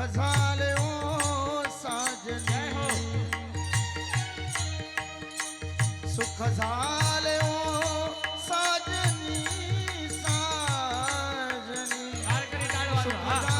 फसाले ओ साजने हो। सुख झाले ओ साजनी साजनी। सुख झाले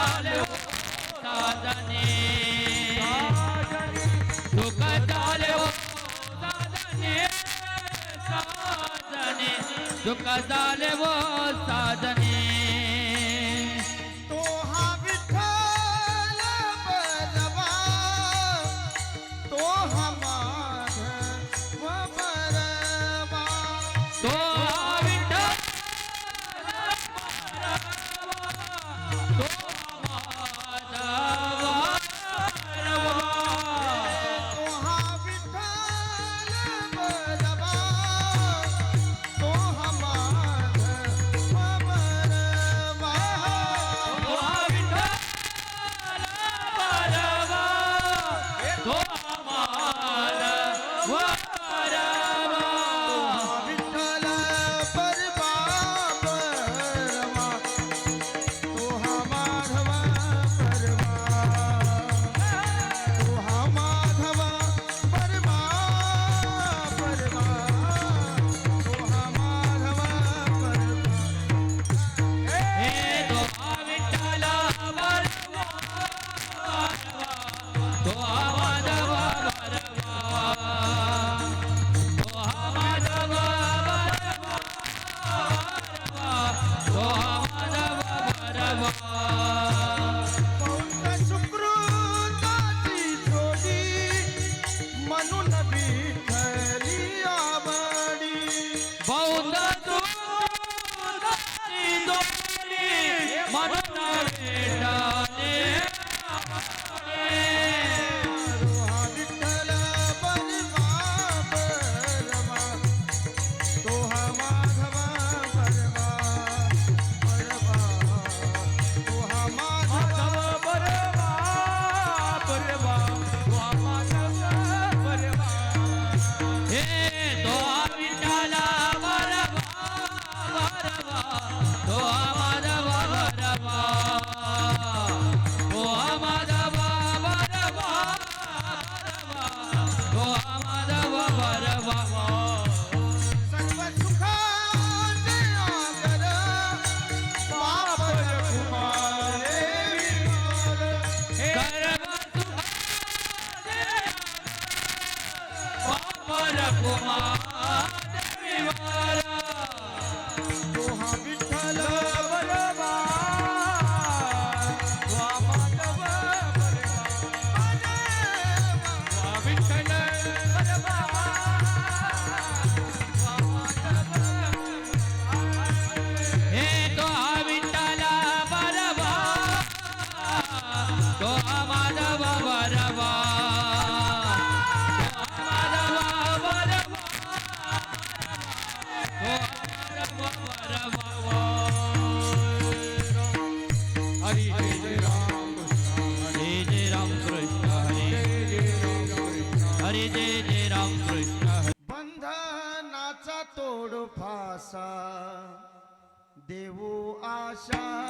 डाले साधने दुख डाले साधने साधने दुख डाले वो साधने तो तो माझा बाबा रवा. राम हरे जय राम कृष्ण. हरे हरे जय राम कृष्ण. बंधनाचा तोड फासा देऊ आशा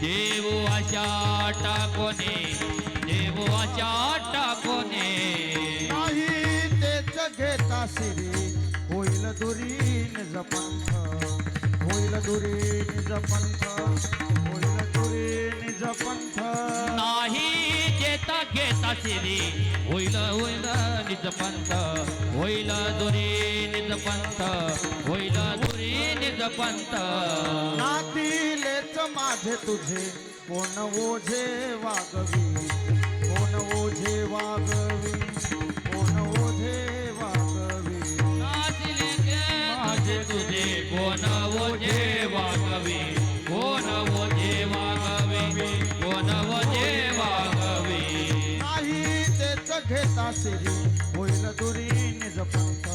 देव आशा टाकोने देव आशा टाकोने नाही तेच घेता सिरी होईल दुरी निज पंथ होईल दुरी निज पंथ होईल दुरी निज पंथ नाही घेत असेली होईल होईल निज पंथ. होईल दुरी निज पंथ. होईल दुरी निज पंथ. नातीलेच माझे तुझे. कोण ओझे वागवी? कोण ओझे वागवी? घेता सिरी. होईल दुरी निज पंथ.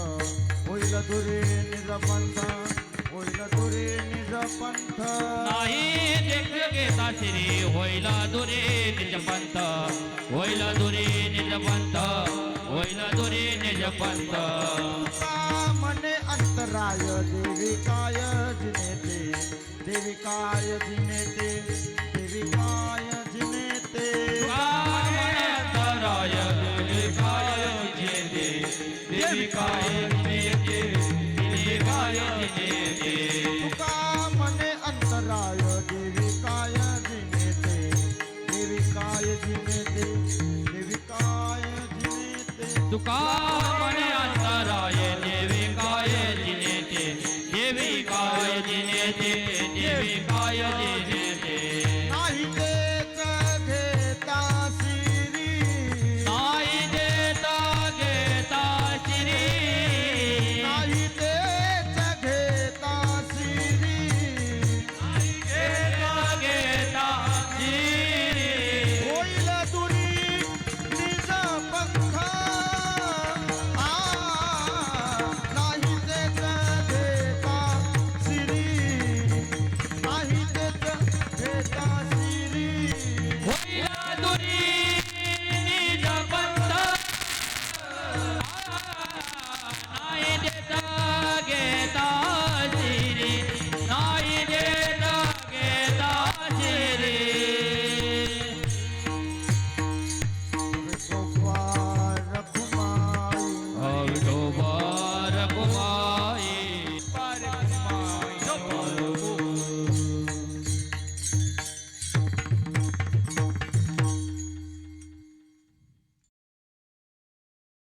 होईल दुरी निज पंथ. होईल दुरी निज पंथ. नाही देख घेता श्री होईल दुरे निज पंथ. होईल दुरे निज पंथ. होईल दुरे निज पंथ. मने अंतराय देवी काय जिनेते देवी काय जिनेते देवी जिने ते देवी काय जिने ते तुका मने